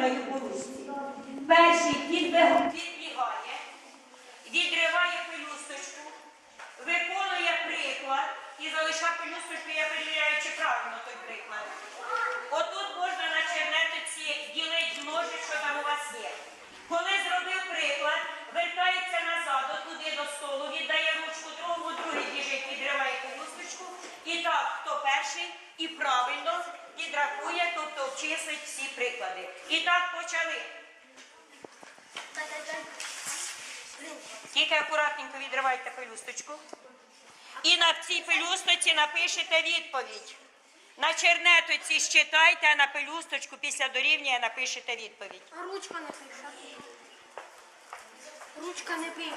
даю по русі. Перший кіт відбігає, відриває пелюсточку, виконує приклад і залишає пелюсточку, я перевіряю, чи правильно той приклад. Отут можна на чернетиці ділити ножі, що там у вас є. Коли зробив приклад, вертається назад, отуди до столу, віддає ручку другому, другий біжить, відриває пелюсточку. І так, хто перший і правильно підрахує, тобто обчислить всі приклади. І так почали. Тільки акуратненько відривайте пелюсточку. І на цій пелюсточці напишете відповідь. На чернетоці считайте, а на пелюсточку після дорівнює напишете відповідь. А ручка не пише. Ручка не пише.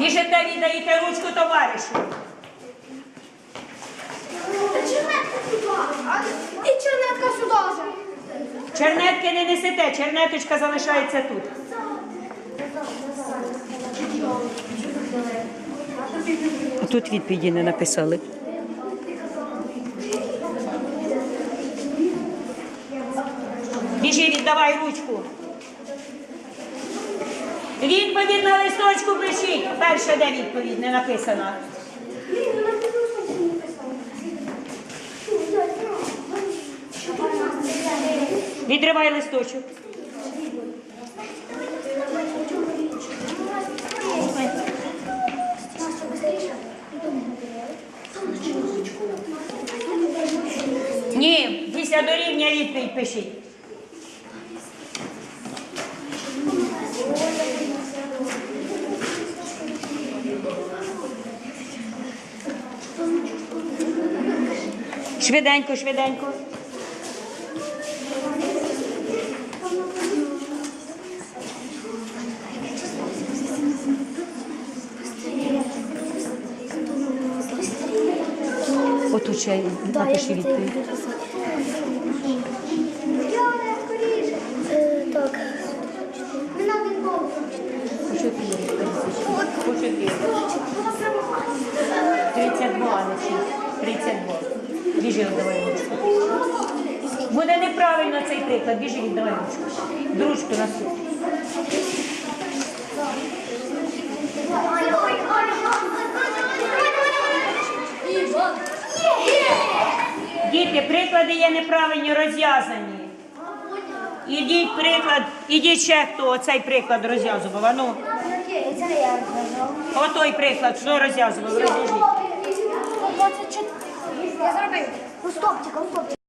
Біжите, віддаєте ручку товаришу. І чернетка сюди вже. Чернетки не несете, чернеточка залишається тут. Тут відповіді не написали. Біжи, віддавай ручку. Відповідь на листочку пишіть. Перша де відповідь не написана. Відривай листочок. Ні, після дорівня відповідь пишіть. Швиденько, швиденько. Отут ще напиши відповідь. Так. Надо голову. По чотири. По чотири. 32, не 6. 32. Біжи, віддавай ручку. Буде неправильно цей приклад. Біжи, віддавай ручку. Дружку на суд. Діти, приклади є неправильно розв'язані. Ідіть приклад, ідіть ще хто оцей приклад розв'язував. А ну, Це не я розв'язав. отой приклад, що розв'язував, розв'яжіть. 24. Я зробив. Ну стоп, тільки стоп.